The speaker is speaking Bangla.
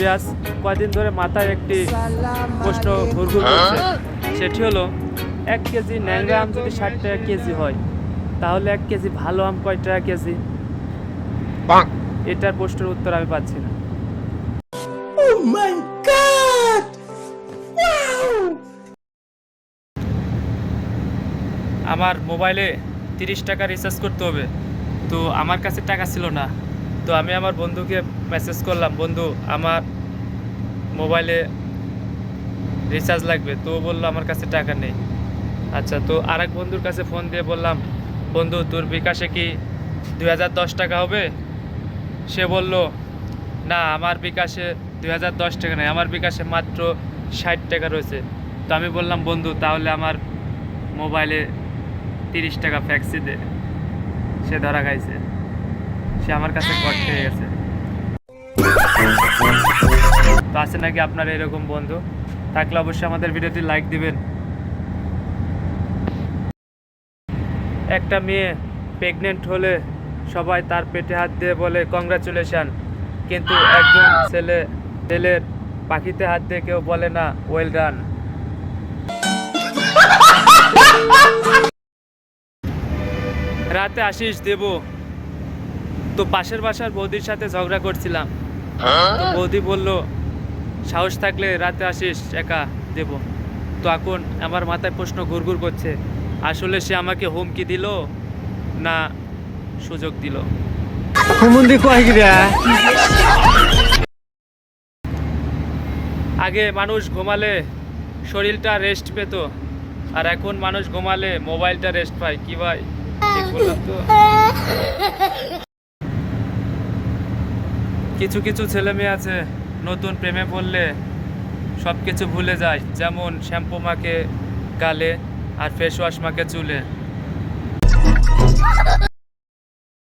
বিয়াস কয়দিন ধরে মাথায় একটি প্রশ্ন ঘুরঘুর করছে। সেটি হলো এক কেজি ন্যাংরা আম যদি ষাট টাকা কেজি হয় তাহলে এক কেজি ভালো আম কয় টাকা কেজি? এটার প্রশ্নের উত্তর আমি পাচ্ছি না। আমার মোবাইলে তিরিশ টাকা রিচার্জ করতে হবে তো আমার কাছে টাকা ছিল না। তো আমি আমার বন্ধুকে মেসেজ করলাম, বন্ধু, আমার মোবাইলে রিচার্জ লাগবে। তো বলল, আমার কাছে টাকা নেই। আচ্ছা তো আরেক বন্ধুর কাছে ফোন দিয়ে বললাম, বন্ধু, তোর বিকাশে কি দুই হাজার দশ টাকা হবে? সে বলল, না, আমার বিকাশে দুই হাজার দশ টাকা নেই, আমার বিকাশে মাত্র ষাট টাকা রয়েছে। তো আমি বললাম, বন্ধু, তাহলে আমার মোবাইলে তিরিশ টাকা ফ্যাক্সি দে। সে ধরা খাইছে। সে আমার কাছে গেছে। তো আছে নাকি আপনার এরকম বন্ধু? থাকলে অবশ্যই আমাদের ভিডিওটি লাইক দিবেন। একটা মেয়ে প্রেগনেন্ট হলে সবাই তার পেটে হাত দিয়ে বলে কংগ্রাচুলেশন কিন্তু একজন ছেলে, ছেলের পাখিতে হাত দিয়ে কেউ বলে না ওয়েল ডান রাতে আসিস দেব তো পাশের বাসার বৌদির সাথে ঝগড়া করছিলাম। তো বৌদি বলল সাহস থাকলে রাতে আসিস একা দেব। তো এখন আমার মাথায় প্রশ্ন ঘুরঘুর করছে আসলে সে আমাকে হুমকি দিল না সুযোগ দিল? আগে মানুষ ঘুমালে শরীরটা রেস্ট পেত আর এখন মানুষ ঘুমালে মোবাইলটা রেস্ট পায়। কি ভাই? ঠিক বললাম তো। কিছু কিছু ছেলে মেয়ে আছে, নতুন প্রেমে পড়লে সব কিছু ভুলে যায়। যেমন শ্যাম্পু মাকে গালে আর ফেস ওয়াশ মাকে চুলে।